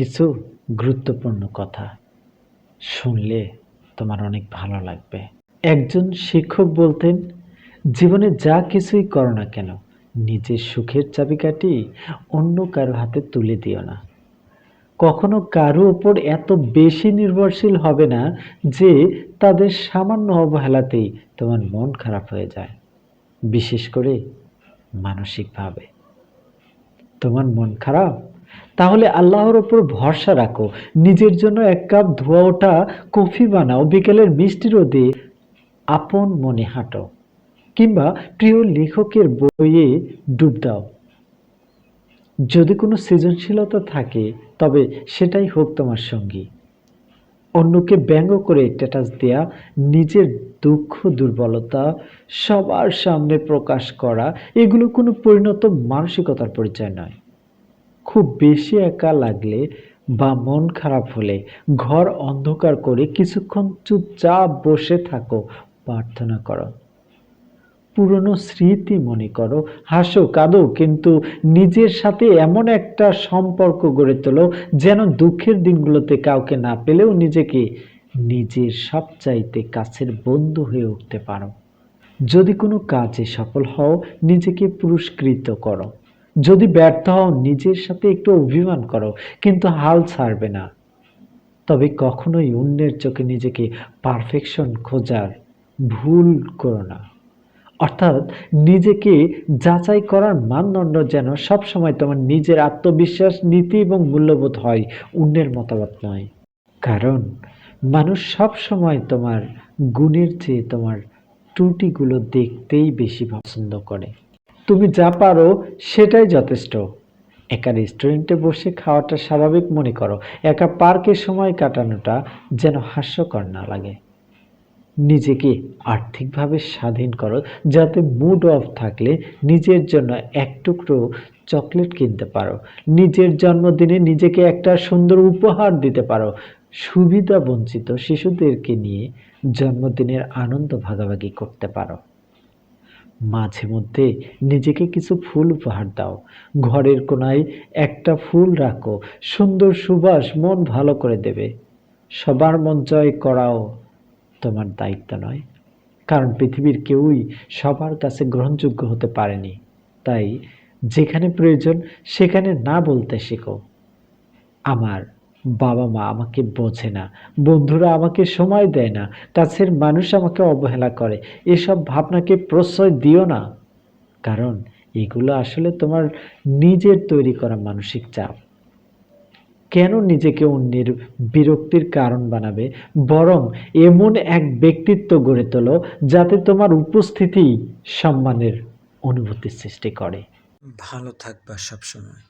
কিছু গুরুত্বপূর্ণ কথা শুনলে তোমার অনেক ভালো লাগবে। একজন শিক্ষক বলতেন, জীবনে যা কিছুই করো না কেন, নিজের সুখের চাবিকাঠি অন্য কারও হাতে তুলে দিও না। কখনো কারও ওপর এত বেশি নির্ভরশীল হবে না যে তাদের সামান্য অবহেলাতেই তোমার মন খারাপ হয়ে যায়, বিশেষ করে মানসিকভাবে। তোমার মন খারাপ তাহলে আল্লাহর ওপর ভরসা রাখো। নিজের জন্য এক কাপ ধোয়া ওঠা কফি বানাও, বিকেলের মিষ্টি রোদে আপন মনে হাঁটো। কিংবা প্রিয় লেখকের বইয়ে ডুব দাও। যদি কোনো সৃজনশীলতা থাকে, তবে সেটাই হোক তোমার সঙ্গী। অন্যকে ব্যঙ্গ করে স্ট্যাটাস দেয়া, নিজের দুঃখ, দুর্বলতা সবার সামনে প্রকাশ করা, এগুলো কোনো পরিণত মানসিকতার পরিচয় নয়। খুব বেশি একা লাগলে বা মন খারাপ হলে ঘর অন্ধকার করে কিছুক্ষণ চুপচাপ বসে থাকো, প্রার্থনা করো। পুরনো স্মৃতি মনে করো, হাসো, কাঁদো, কিন্তু নিজের সাথে এমন একটা সম্পর্ক গড়ে তোলো যেন দুঃখের দিনগুলোতে কাউকে না পেলেও নিজেকে নিজের সবচাইতে কাছের বন্ধু হয়ে উঠতে পারো। যদি কোনো কাজে সফল হও, নিজেকে পুরস্কৃত করো। যদি ব্যর্থ হও, নিজের সাথে একটু অভিমান করো, কিন্তু হাল ছাড়বে না। তবে কখনোই অন্যের চোখে নিজেকে পারফেকশন খোঁজার ভুল করো না। অর্থাৎ নিজেকে যাচাই করার মানদণ্ড যেন সবসময় তোমার নিজের আত্মবিশ্বাস, নীতি এবং মূল্যবোধ হয়, অন্যের মতামত নয়। কারণ মানুষ সব সময় তোমার গুণের চেয়ে তোমার ত্রুটিগুলো দেখতেই বেশি পছন্দ করে। তুমি যা পারো সেটাই যথেষ্ট। একা রেস্টুরেন্টে বসে খাওয়াটা স্বাভাবিক মনে করো। একা পার্কে সময় কাটানোটা যেন হাস্যকর না লাগে। নিজেকে আর্থিকভাবে স্বাধীন করো, যাতে মুড অফ থাকলে নিজের জন্য এক টুকরো চকলেট কিনতে পারো। নিজের জন্মদিনে নিজেকে একটা সুন্দর উপহার দিতে পারো। সুবিধা বঞ্চিত শিশুদেরকে নিয়ে জন্মদিনের আনন্দ ভাগাভাগি করতে পারো। মাঝে মধ্যে নিজেকে কিছু ফুল উপহার দাও। ঘরের কোনায় একটা ফুল রাখো। সুন্দর সুবাস মন ভালো করে দেবে। সবার মন জয় করাও তোমার দায়িত্ব নয়। কারণ পৃথিবীর কেউই সবার কাছে গ্রহণযোগ্য হতে পারেনি। তাই যেখানে প্রয়োজন সেখানে না বলতে শেখো। আমার বাবা মা আমাকে বোঝে না, বন্ধুরা আমাকে সময় দেয় না, কাছের মানুষ আমাকে অবহেলা করে, এসব ভাবনাকে প্রশ্রয় দিও না। কারণ এগুলো আসলে তোমার নিজের তৈরি করা মানসিক চাপ। কেন নিজেকে অন্যের বিরক্তির কারণ বানাবে? বরং এমন এক ব্যক্তিত্ব গড়ে তোলো যাতে তোমার উপস্থিতি সম্মানের অনুভূতি সৃষ্টি করে। ভালো থাকবা সবসময়।